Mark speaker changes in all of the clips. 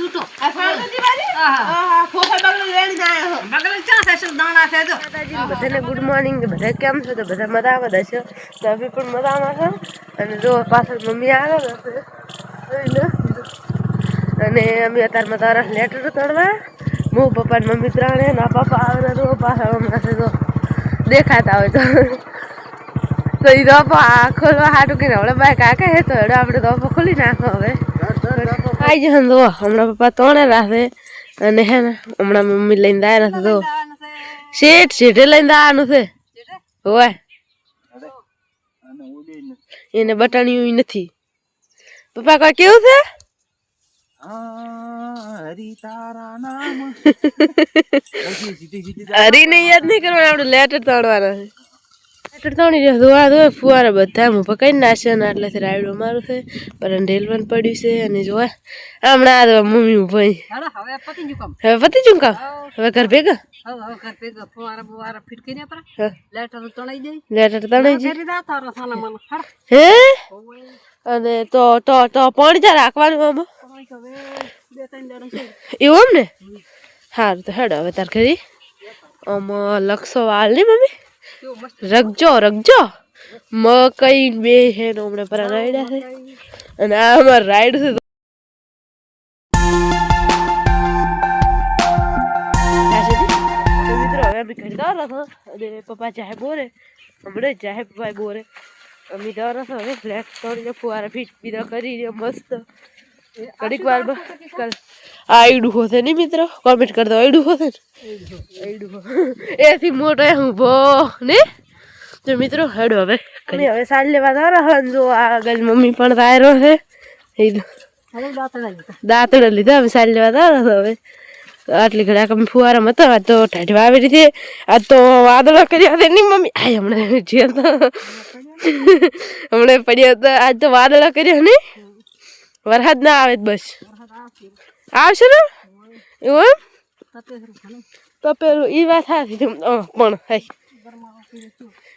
Speaker 1: છૂટો.
Speaker 2: આ ફાળવતી વાળી?
Speaker 1: આહા.
Speaker 2: ફોફા બગલો લઈને આયો હો.
Speaker 1: બગલ ક્યાં છે દાણા છે જો
Speaker 3: બધાને ગુડ મોર્નિંગ બધા કેમ છો? તો બધા મજામાં હશો. તો અમે પણ મજામાં છો. અને જો પાછળ મમ્મી આવે છે અને અમે અત્યારે તારા લેટર તળવા હું પપ્પા ને મમ્મી ત્રણે ના પપ્પા આવે ને તો પાછળ હમણાં તો દેખાતા હોય તો. તો એ દોપો આ ખોલવા હાટું કે હમણાં કાકા હે તો હેડો આપણે દોપો ખોલી નાખો હવે. આવી જશે ને તો હમણાં પપ્પા તોણે રાખે અને હે ને હમણાં મમ્મી લઈને દાય નથી તો. શેઠ શેઠે લઈને આવવાનું છે. હોય એને બટાણિયું નથી. પપ્પા કોઈ કેવું છે?
Speaker 2: હરી
Speaker 3: હરીને યાદ નહીં કરવાનું આપણે લેટર તોડવાના છે. રહ્યો ધોવા ધોવે ફુવારા બધા હું પકાઈ નાશે ને એટલેથી રાયડું મારું છે પણ ઢેલવાનું પડ્યું છે અને જોવા હમણાં આ મમ્મી હું
Speaker 1: ભાઈ હવે પતી ગયું કામ.
Speaker 3: હવે ઘર ભેગા? જી અને તો તો તો પાણી ત્યાં રાખવાનું આમાં? એવું એમ ને? સારું તો હેડો હવે તાર ઘરે. આમાં લખશો વાળ ને મમ્મી?
Speaker 1: રગજો
Speaker 3: રખજો. મકઈ બે હે ને હમણાં પર રાયડા છે. અને આ અમાર રાઈડ છે. છે અને પપ્પા ચાહે બોરે, હમણાં ચાહે પપ્પા બોરે. અમે દોર હવે. ફ્લેટ કરીને ફુવારા ફીટ બીજા કરીને મસ્ત. ઘડીક વાર આઈડું હોશે નહીં મિત્રો? કોમેન્ટ કરતો આયડું હોત ને? આઈડું એથી મોટો એ ઊભો ને? તો મિત્રો હેડો હવે. હવે સાલ લેવા દોર જો આગળ મમ્મી પણ તારો છે. દાંતડા લીધા. હવે સાલ લેવા તો હવે. આટલી ઘડા અમે ફુવારા મતો આ તો ઠાઠવા આવી રીતે આ તો વાદળો કર્યા હતા નહીં મમ્મી. આ હમણાં જ્યાં તો હમણાં પડ્યા હતા. આજ તો વાદળો કર્યા નહીં વરસાદ ના આવે તો બસ. આવશે ને એવું તો એ વાત સાચી પણ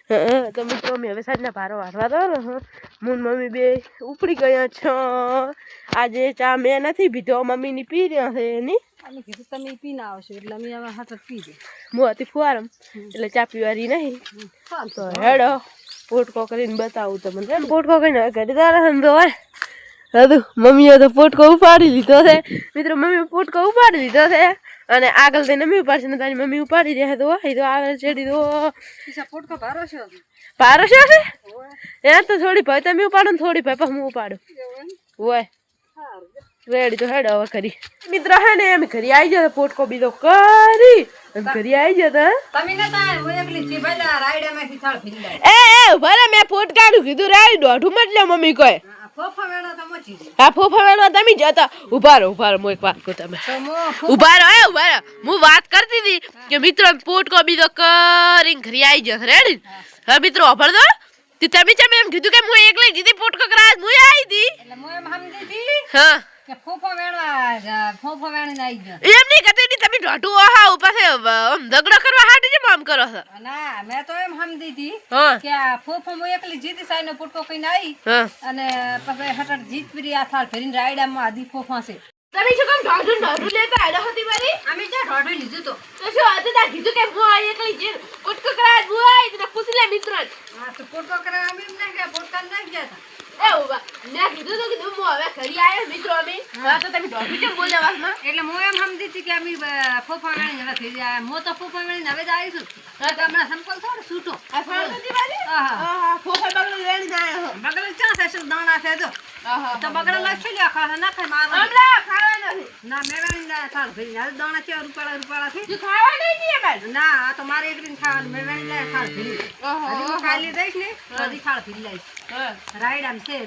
Speaker 3: હા તો મિત્રો અમે હવે સાંજના ભારો વાળવા દો ને હં. મમ્મી બે ઉપડી ગયા છો. આજે ચા મેં નથી પીધો મમ્મીની પી રહ્યા છે એની.
Speaker 1: તમે પી ના આવશો એટલે અમે હવે હાથ પી દે.
Speaker 3: હું હતી ફુવારમ એટલે ચા પીવાની નહીં. તો હેડો પોટકો કરીને બતાવું તમને. પોટકો કરીને ઘરે તારા હોય. હતું મમ્મીએ તો પોટકો ઉપાડી લીધો છે. મિત્રો મમ્મીએ પોટકો ઉપાડી લીધો છે. અને આગળ થઈને મમ્મી ઉપાડશે ને તારી મમ્મી ઉપાડી રહ્યા તો એ તો આવે ચડી
Speaker 1: દો પોટકો ભારો છે
Speaker 3: ભારો છે એ તો થોડી ભાઈ તમે ઉપાડો ને થોડી ભાઈ હું ઉપાડું. હોય રેડી તો હેડ હવે કરી મિત્રો હે ને એમ ઘરે આવી જતા પોટકો બીજો કરી. ઘરે આવી જતા
Speaker 1: તમે નતા હું એકલી છી ભાઈ લા થાળ ફીરી
Speaker 3: એ એ ભલે મેં પોટકાડું કીધું રાઈ દોઢું મત લે મમ્મી કહે
Speaker 1: આ ફોફા
Speaker 3: વેણવા તમે જતા ઊભા રહો ઊભા રહો હું એક વાત કહું તમે ઊભા રહો એ ઊભા રહો હું વાત કરતી હતી કે મિત્રો પોટકો બીજો કરીને ઘરે આવી જશે. રેડી હવે મિત્રો અભર દો. તે તમે ચમ એમ કીધું કે હું એકલી જીતી પોટકો કરાવ હું આવી હતી
Speaker 1: હા. કે ફોફા વેણવા ફોફા વેણીને આઈ ગયા.
Speaker 3: એમ નહીં કહેતી હતી તમે દોઢું આહા ઉપાસે આમ ઝઘડો કરવા હાટે જેમ આમ કરો છો?
Speaker 1: ના મેં તો એમ સમજી હતી કે આ ફોફા હું એકલી જીતી સાઈનો પુટકો કહીને આવી અને પછી હટાટ જીત પીરી આ થાળ ફેરીને રાયડામાં આધી ફોફા છે.
Speaker 3: તમે શું કામ દોઢું દોઢું લેતા આવ્યા હતી મારી?
Speaker 1: અમે જ્યાં ઢોઢું લીધું તો.
Speaker 3: તો શું આજે તા કીધું કે હું આ એકલી જે પોટકો કરાવ હું આવી તને પૂછી લે મિત્ર
Speaker 1: હા તો પુટકો કરવા અમે એમ ના ગયા પુટકા ના ગયા હતા.
Speaker 3: એ ઊભા. મેં કીધું તો કીધું હું હવે ઘરે આવ્યો મિત્રો અમે. હા. તો તમે દોઢું કેમ બોલ્યા વાસમાં
Speaker 1: એટલે હું એમ સમજી હતી કે અમે ફોફા વેણીને હવે હું તો ફોફા વેણીને હવે જ આવીશું તો હમણાં સંપલ છૂટો
Speaker 3: વાળી?
Speaker 1: હા હા.
Speaker 2: આહા, ફોફા.
Speaker 1: ક્યાં થાય દાણા છે તો? બગલ લખી લ્યો ખાવા ના ખાય મારો ના મેં વેણી લાયા થાળ ભાઈ. હવે દાણા છે રૂપાળા રૂપાળા છે.
Speaker 3: તું ખાવા નહીં ની
Speaker 1: ના આ તો મારે એકરીને ખાવાનું મેં વેણી લાયા થાળ
Speaker 3: ઓહો
Speaker 1: હું ખાઈ લીધઈશ ને હજી થાળ ફેરી લઈશ
Speaker 3: હા.
Speaker 1: રાયડામ છે